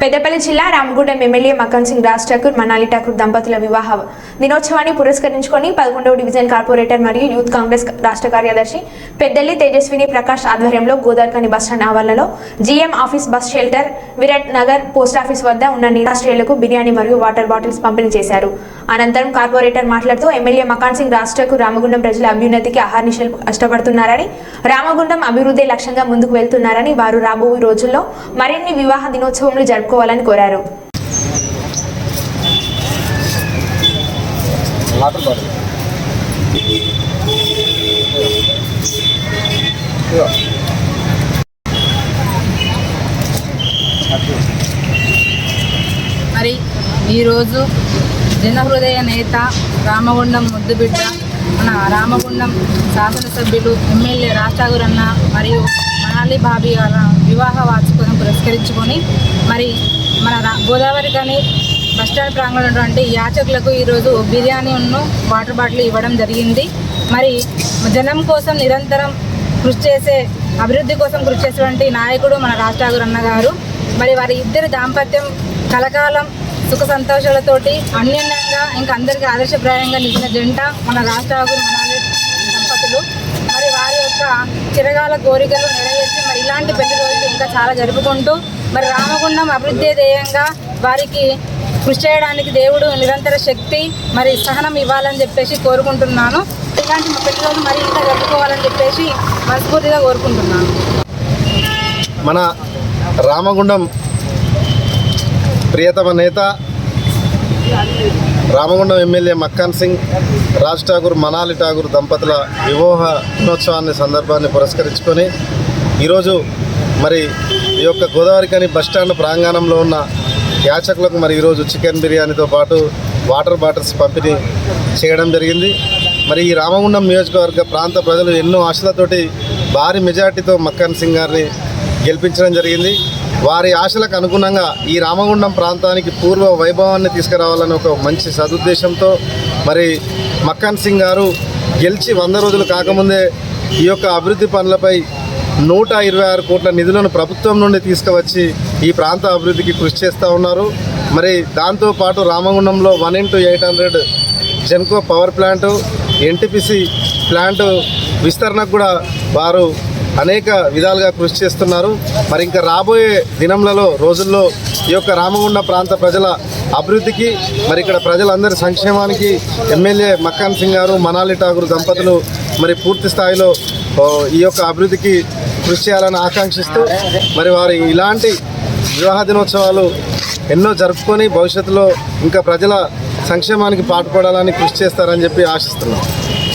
పెద్దపల్లి జిల్లా రామగూడెం ఎమ్మెల్యే మక్కన్ సింగ్ రాజ్ ఠాకూర్ మనాలి ఠాకూర్ దంపతుల వివాహ దినోత్సవాన్ని పురస్కరించుకొని పదకొండవ డివిజన్ కార్పొరేటర్ మరియు యూత్ కాంగ్రెస్ రాష్ట్ర కార్యదర్శి పెద్దల్లి తేజస్విని ప్రకాష్ ఆధ్వర్యంలో గోదార్కని బస్టాండ్ ఆవరణలో GM office bus shelter Virat Nagar post office వద్ద ఉన్న నిరాశ్రయులకు బిర్యానీ మరియు వాటర్ బాటిల్స్ పంపిణీ చేశారు. అనంతరం కార్పొరేటర్ మాట్లాడుతూ ఎమ్మెల్యే మకాన్ సింగ్ రాజ్ ఠాకూర్ రామగుండం ప్రజల అభ్యున్నతికి ఆహార్నిశలు కష్టపడుతున్నారని రామగుండం అభివృద్ధి లక్ష్యంగా ముందుకు వెళ్తున్నారని వారు రాబోయే రోజుల్లో మరిన్ని వివాహ దినోత్సవములు జరుపుకోవాలని కోరారు. మరి ఈరోజు జనహృదయ నేత రామగుండం ముద్దుబిడ్డ మన రామగుండం శాసనసభ్యులు ఎమ్మెల్యే రాజాగురన్న మరియు మనాలి బాబీ గారి వివాహ వార్షికను పురస్కరించుకొని మరి మన రా- గోదావరి కానీ బస్టాండ్ ప్రాంగణంలో ఉన్నటువంటి యాచకులకు ఈరోజు బిర్యానీ వాటర్ బాటిల్ ఇవ్వడం జరిగింది. మరి జనం కోసం నిరంతరం కృషి చేసే అభివృద్ధి కోసం కృషి చేసేటువంటి నాయకుడు మన రాష్ట్రాగురు అన్నగారు మరి వారి ఇద్దరి దాంపత్యం కలకాలం సుఖ సంతోషాలతోటి అన్యోన్యంగా ఇంకా అందరికీ ఆదర్శప్రాయంగా నిలిచిన జంట మన రాష్ట్రాగురు దంపతులు. మరి వారి యొక్క చిరగాల కోరికలు నెరవేర్చి మరి ఇలాంటి పెళ్ళి రోజులు చాలా జరుపుకుంటూ మరి రామగుండం అభివృద్ధి ధ్యేయంగా వారికి కృషి చేయడానికి దేవుడు నిరంతర శక్తి మరి సహనం ఇవ్వాలని చెప్పేసి కోరుకుంటున్నాను. ఇలాంటి మా పెళ్ళి రోజులు మరి ఇంకా జరుపుకోవాలని చెప్పేసి మనస్ఫూర్తిగా కోరుకుంటున్నాను. మన రామగుండం ప్రియతమ నేత రామగుండం ఎమ్మెల్యే మక్కాన్ సింగ్ రాజ్ ఠాకూర్ మనాలి ఠాకూర్ దంపతుల వివాహ దినోత్సవాన్ని సందర్భాన్ని పురస్కరించుకొని ఈరోజు మరి ఈ యొక్క గోదావరి కని బస్టాండ్ ప్రాంగణంలో ఉన్న యాచకులకు మరి ఈరోజు చికెన్ బిర్యానీతో పాటు వాటర్ బాటిల్స్ పంపిణీ చేయడం జరిగింది. మరి ఈ రామగుండం నియోజకవర్గ ప్రాంత ప్రజలు ఎన్నో ఆశలతోటి భారీ మెజార్టీతో మక్కన్ సింగ్ గారిని గెలిపించడం జరిగింది. వారి ఆశలకు అనుగుణంగా ఈ రామగుండం ప్రాంతానికి పూర్వ వైభవాన్ని తీసుకురావాలని ఒక మంచి సదుద్దేశంతో మరి మక్కన్ సింగ్ గారు గెలిచి వంద రోజులు కాకముందే ఈ యొక్క అభివృద్ధి పనులపై నూట ఇరవై ఆరు కోట్ల నిధులను ప్రభుత్వం నుండి తీసుకువచ్చి ఈ ప్రాంత అభివృద్ధికి కృషి చేస్తూ ఉన్నారు. మరి దాంతోపాటు రామగుండంలో one into eight hundred Genco power plant NTPC plant విస్తరణకు కూడా వారు అనేక విధాలుగా కృషి చేస్తున్నారు. మరి ఇంకా రాబోయే దినంలలో రోజుల్లో ఈ యొక్క రామగుండ ప్రాంత ప్రజల అభివృద్ధికి మరి ఇక్కడ ప్రజలందరి సంక్షేమానికి ఎమ్మెల్యే మక్కాన్ సింగ్ గారు మనాలి ఠాగూర్ దంపతులు మరి పూర్తి స్థాయిలో ఈ యొక్క అభివృద్ధికి కృషి చేయాలని ఆకాంక్షిస్తూ మరి వారి ఇలాంటి వివాహ దినోత్సవాలు ఎన్నో జరుపుకొని భవిష్యత్తులో ఇంకా ప్రజల సంక్షేమానికి పాటుపడాలని కృషి చేస్తారని చెప్పి ఆశిస్తున్నాం.